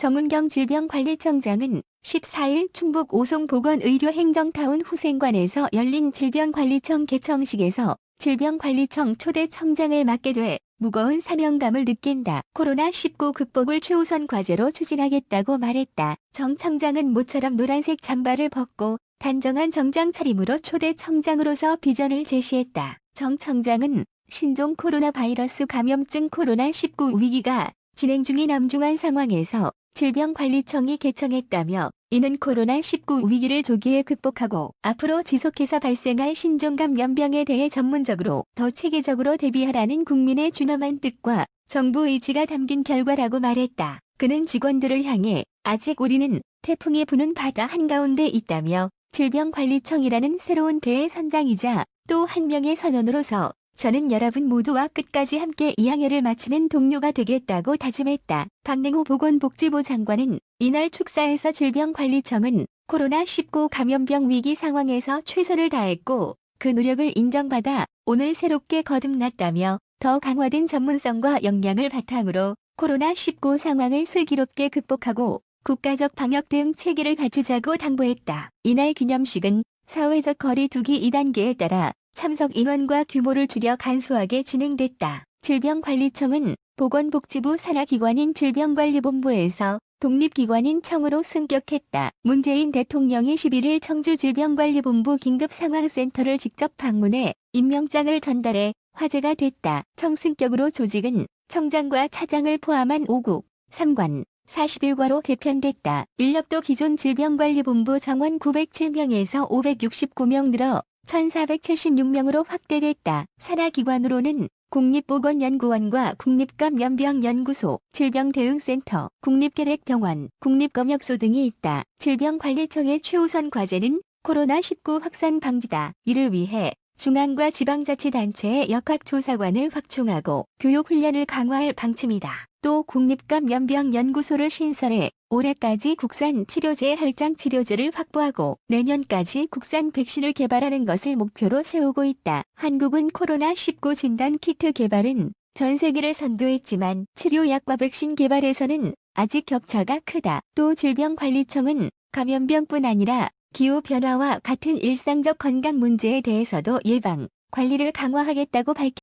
정은경 질병관리청장은 14일 충북 오송보건의료행정타운 후생관에서 열린 질병관리청 개청식에서 질병관리청 초대 청장을 맡게 돼 무거운 사명감을 느낀다. 코로나19 극복을 최우선 과제로 추진하겠다고 말했다. 정 청장은 모처럼 노란색 잠바를 벗고 단정한 정장 차림으로 초대 청장으로서 비전을 제시했다. 정 청장은 신종 코로나 바이러스 감염증 코로나19 위기가 진행 중인 남중한 상황에서 질병관리청이 개청했다며 이는 코로나19 위기를 조기에 극복하고 앞으로 지속해서 발생할 신종감염병에 대해 전문적으로 더 체계적으로 대비하라는 국민의 준엄한 뜻과 정부 의지가 담긴 결과라고 말했다. 그는 직원들을 향해 아직 우리는 태풍이 부는 바다 한가운데 있다며 질병관리청이라는 새로운 배의 선장이자 또 한 명의 선원으로서 저는 여러분 모두와 끝까지 함께 이 항해를 마치는 동료가 되겠다고 다짐했다. 박능호 보건복지부 장관은 이날 축사에서 질병관리청은 코로나19 감염병 위기 상황에서 최선을 다했고 그 노력을 인정받아 오늘 새롭게 거듭났다며 더 강화된 전문성과 역량을 바탕으로 코로나19 상황을 슬기롭게 극복하고 국가적 방역 대응 체계를 갖추자고 당부했다. 이날 기념식은 사회적 거리 두기 2단계에 따라 참석 인원과 규모를 줄여 간소하게 진행됐다. 질병관리청은 보건복지부 산하기관인 질병관리본부에서 독립기관인 청으로 승격했다. 문재인 대통령이 11일 청주 질병관리본부 긴급상황센터를 직접 방문해 임명장을 전달해 화제가 됐다. 청 승격으로 조직은 청장과 차장을 포함한 5국, 3관, 41과로 개편됐다. 인력도 기존 질병관리본부 정원 907명에서 569명 늘어 1,476명으로 확대됐다. 산하기관으로는 국립보건연구원과 국립감염병연구소, 질병대응센터, 국립계획병원, 국립검역소 등이 있다. 질병관리청의 최우선 과제는 코로나19 확산 방지다. 이를 위해 중앙과 지방자치단체의 역학조사관을 확충하고 교육훈련을 강화할 방침이다. 또 국립감염병연구소를 신설해 올해까지 국산 치료제 혈장 치료제를 확보하고 내년까지 국산 백신을 개발하는 것을 목표로 세우고 있다. 한국은 코로나19 진단 키트 개발은 전 세계를 선도했지만 치료약과 백신 개발에서는 아직 격차가 크다. 또 질병관리청은 감염병뿐 아니라 기후변화와 같은 일상적 건강 문제에 대해서도 예방, 관리를 강화하겠다고 밝혔다.